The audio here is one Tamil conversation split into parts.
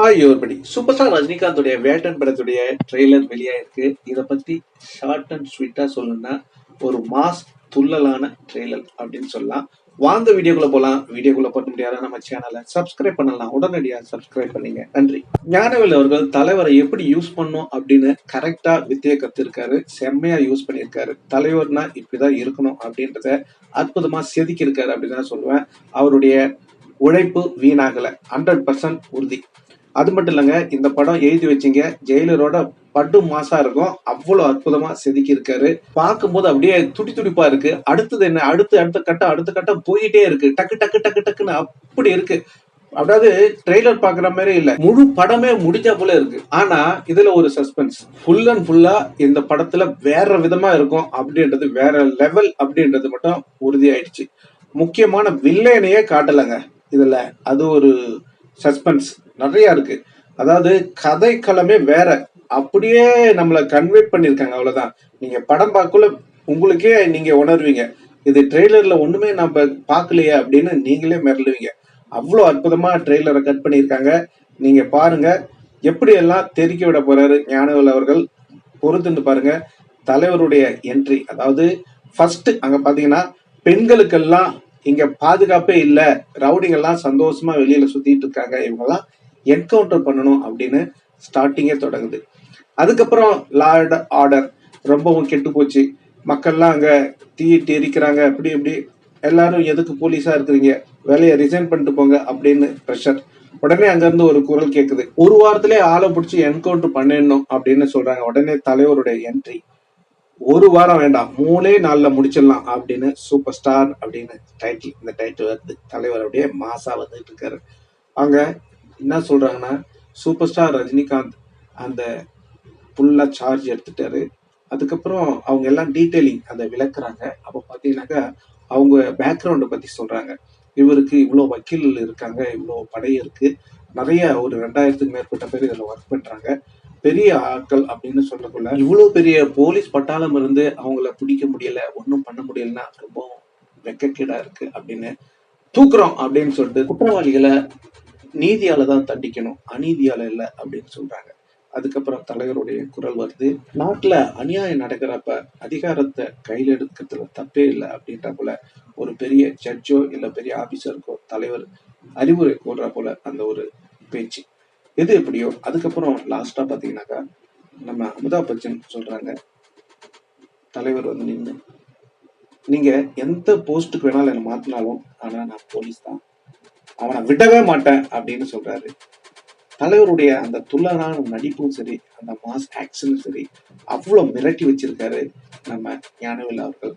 ஹாய் யோர்படி சூப்பர் ஸ்டார் ரஜினிகாந்துடைய வேட்டன் படத்துடைய ட்ரெய்லர் வெளியாயிருக்கு. இதை பற்றி ஷார்ட் அண்ட் ஸ்வீட்டாக சொல்லணும்னா ஒரு மாஸ் துள்ளலான ட்ரெய்லர் அப்படின்னு சொல்லலாம். வாங்க வீடியோக்குள்ள போகலாம் வீடியோக்குள்ள போட முடியாத நம்ம சேனலை சப்ஸ்கிரைப் பண்ணலாம். உடனடியாக சப்ஸ்கிரைப் பண்ணீங்க. நன்றி. ஞானவேல் அவர்கள் தலைவரை எப்படி யூஸ் பண்ணும் அப்படின்னு கரெக்டா வித்தியை கத்திருக்காரு. செம்மையா யூஸ் பண்ணியிருக்காரு. தலைவர்னா இப்படிதான் இருக்கணும் அப்படின்றத அற்புதமா செதுக்கியிருக்காரு அப்படின்னு தான் சொல்லுவேன். அவருடைய உழைப்பு வீணாகலை. ஹண்ட்ரட் பர்சன்ட் உறுதி. அது மட்டும் இல்லைங்க இந்த படம் எழுதி வச்சீங்க ஜெயிலரோட பட்டு மாசா இருக்கும். அவ்வளவு அற்புதமா செதுக்கி இருக்காரு பார்க்கும்போது அப்படியே துடி துடிப்பா இருக்கு. அடுத்தது என்ன? அடுத்து அடுத்த கட்டம் அடுத்த கட்டம் போயிட்டே இருக்கு. டக்கு டக்கு டக்கு டக்குன்னு அப்படி இருக்கு. அதாவது ட்ரெய்லர் பாக்குற மாதிரி இல்ல. முழு படமே முடிஞ்ச போல இருக்கு. ஆனா இதுல ஒரு சஸ்பென்ஸ் ஃபுல் அண்ட் ஃபுல்லா இந்த படத்துல வேற விதமா இருக்கும் அப்படின்றது வேற லெவல் அப்படின்றது மட்டும் உறுதியாயிடுச்சு. முக்கியமான வில்லையனையே காட்டலைங்க இதுல. அது ஒரு சஸ்பென்ஸ் நிறைய இருக்கு. அதாவது கதைக்களமே வேற. அப்படியே நம்மளை கன்வே பண்ணியிருக்காங்க அவ்வளவுதான். நீங்க படம் பார்க்கல உங்களுக்கே நீங்க உணர்வீங்க. இது ட்ரெய்லர்ல ஒண்ணுமே நம்ம பார்க்கலையே அப்படின்னு நீங்களே மிரளுவீங்க. அவ்வளோ அற்புதமா ட்ரெய்லரை கட் பண்ணியிருக்காங்க. நீங்க பாருங்க எப்படியெல்லாம் தெறிக்க விட போறாரு ஞானவேல் அவர்கள். பொறுத்துன்னு பாருங்க. தலைவருடைய என்ட்ரி அதாவது ஃபர்ஸ்ட் அங்க பாத்தீங்கன்னா பெண்களுக்கெல்லாம் இங்க பாதுகாப்பே இல்லை. ரவுடிங்கெல்லாம் சந்தோஷமா வெளியில சுத்திட்டு இருக்காங்க. இவங்கெல்லாம் என்கவுண்டர் பண்ணணும் அப்படின்னு ஸ்டார்டிங்கே தொடங்குது. அதுக்கப்புறம் லார்ட் ஆர்டர் ரொம்பவும் கெட்டு போச்சு. மக்கள்லாம் அங்க தீயிட்டு எரிக்கிறாங்க. அப்படி இப்படி. எல்லாரும் எதுக்கு போலீஸா இருக்கிறீங்க? வேலையை ரிசைன் பண்ணிட்டு போங்க அப்படின்னு ப்ரெஷர் உடனே அங்கிருந்து ஒரு குரல் கேட்குது ஒரு வாரத்திலே ஆளை பிடிச்சி என்கவுண்டர் பண்ணிடணும் அப்படின்னு சொல்றாங்க. உடனே தலைவருடைய என்ட்ரி ஒரு வாரம் வேண்டாம் மூணே நாளில் முடிச்சிடலாம் அப்படின்னு சூப்பர் ஸ்டார் அப்படின்னு டைட்டில் இந்த டைட்டில் வருது தலைவர் அப்படியே மாசா வந்துட்டு இருக்காரு. அவங்க என்ன சொல்றாங்கன்னா சூப்பர் ஸ்டார் ரஜினிகாந்த் அந்த ஃபுல்லா சார்ஜ் எடுத்துட்டாரு. அதுக்கப்புறம் அவங்க எல்லாம் டீட்டெயிலிங் அதை விளக்குறாங்க. அப்போ பார்த்தீங்கன்னாக்கா அவங்க பேக்ரவுண்டை பத்தி சொல்றாங்க. இவருக்கு இவ்வளோ வக்கீல் இருக்காங்க இவ்வளோ படை இருக்கு. நிறைய ஒரு ரெண்டாயிரத்துக்கு மேற்பட்ட பேர் இதில் ஒர்க் பண்றாங்க. பெரிய ஆட்கள் அப்படின்னு சொல்லக்குள்ள இவ்வளவு பெரிய போலீஸ் பட்டாளம் இருந்து அவங்கள பிடிக்க முடியல ஒன்றும் பண்ண முடியலன்னா ரொம்ப வெக்கக்கேடா இருக்கு அப்படின்னு தூக்குறோம் அப்படின்னு சொல்லிட்டு குற்றவாளிகளை நீதியால தான் தண்டிக்கணும் அநீதியால இல்ல அப்படின்னு சொல்றாங்க. அதுக்கப்புறம் தலைவருடைய குரல் வருது நாட்டுல அநியாயம் நடக்கிறப்ப அதிகாரத்தை கையில எடுக்கிறதுல தப்பே இல்லை அப்படின்ற போல ஒரு பெரிய ஜட்ஜோ இல்ல பெரிய ஆபீசருக்கோ தலைவர் அறிவுரை கூடுற போல அந்த ஒரு பேச்சு. எது எப்படியோ அதுக்கப்புறம் லாஸ்டா பாத்தீங்கன்னாக்கா நம்ம அமிதாப் பச்சன் சொல்றாங்க. தலைவர் வந்து நின்று நீங்க எந்த போஸ்ட்டுக்கு வேணாலும் என்ன மாத்தினாலும் ஆனா நான் போலீஸ் தான். அவனை விடவே மாட்டேன் அப்படின்னு சொல்றாரு. தலைவருடைய அந்த துள்ளனான நடிப்பும் சரி அந்த மாஸ் ஆக்ஷனும் சரி அவ்வளவு மிரட்டி வச்சிருக்காரு நம்ம ஞானவேல் அவர்கள்.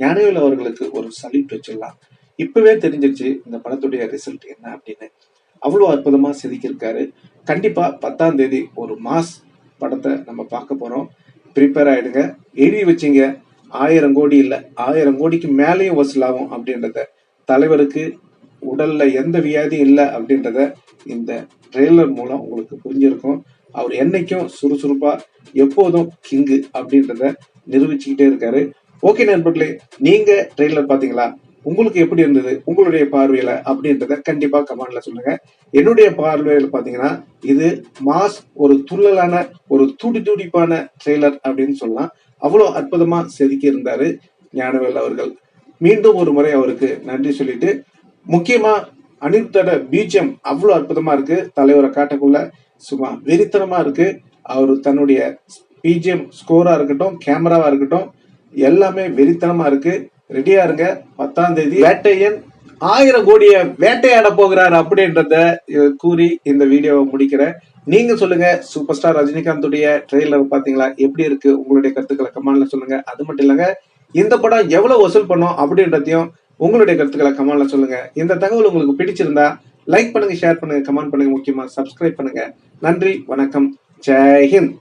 ஞானவேல் அவர்களுக்கு ஒரு சல்யூட் வச்சிடலாம். இப்பவே தெரிஞ்சிருச்சு இந்த படத்துடைய ரிசல்ட் என்ன அப்படின்னு. அவ்வளோ அற்புதமா செதுக்கியிருக்காரு. கண்டிப்பா பத்தாம் தேதி ஒரு மாஸ் படத்தை நம்ம பார்க்க போறோம். ப்ரிப்பேர் ஆயிடுங்க. எழுதி வச்சிங்க. ஆயிரம் கோடி இல்லை. ஆயிரம் கோடிக்கு மேலேயும் வசூலாகும் அப்படின்றத தலைவருக்கு உடல்ல எந்த வியாதியும் இல்லை அப்படின்றத இந்த ட்ரெய்லர் மூலம் உங்களுக்கு புரிஞ்சிருக்கும். அவர் என்னைக்கும் சுறுசுறுப்பா எப்போதும் கிங்கு அப்படின்றத நிரூபிச்சுக்கிட்டே இருக்காரு. ஓகே நண்பர்களே நீங்க ட்ரெய்லர் பாத்தீங்களா உங்களுக்கு எப்படி இருந்தது? உங்களுடைய பார்வையில அப்படின்றத கண்டிப்பா கமெண்ட்ல சொல்லுங்க. என்னுடைய பார்வையில பாத்தீங்கன்னா இது மாஸ் ஒரு துள்ளலான ஒரு துடி துடிப்பான ட்ரெய்லர் அப்படின்னு சொல்லலாம். அவ்வளவு அற்புதமா செதுக்கி இருந்தாரு ஞானவேல் அவர்கள். மீண்டும் ஒரு முறை அவருக்கு நன்றி சொல்லிட்டு முக்கியமா அனிருத்தோட பீஜம் அவ்வளவு அற்புதமா இருக்கு. தலைவரை காட்டக்குள்ள சும்மா வெறித்தனமா இருக்கு. அவர் தன்னுடைய பிஜிஎம் ஸ்கோரா இருக்கட்டும் கேமராவா இருக்கட்டும் எல்லாமே வெறித்தனமா இருக்கு. ரெடியா இருங்க. பத்தாம் தேதி. வேட்டையன் ஆயிரம் கோடிய வேட்டையாட போகிறார் அப்படின்றத கூறி இந்த வீடியோவை முடிக்கிறேன். நீங்க சொல்லுங்க சூப்பர் ஸ்டார் ரஜினிகாந்துடைய ட்ரெய்லர் பாத்தீங்களா எப்படி இருக்கு? உங்களுடைய கருத்துக்களை கமெண்ட்ல சொல்லுங்க. அது மட்டும் இல்லைங்க இந்த படம் எவ்வளவு வசூல் பண்ணும் அப்படின்றதையும் உங்களுடைய கருத்துக்களை கமெண்ட்ல சொல்லுங்க. இந்த தகவல் உங்களுக்கு பிடிச்சிருந்தா லைக் பண்ணுங்க ஷேர் பண்ணுங்க கமெண்ட் பண்ணுங்க முக்கியமா சப்ஸ்கிரைப் பண்ணுங்க. நன்றி வணக்கம். ஜெய்ஹிந்த்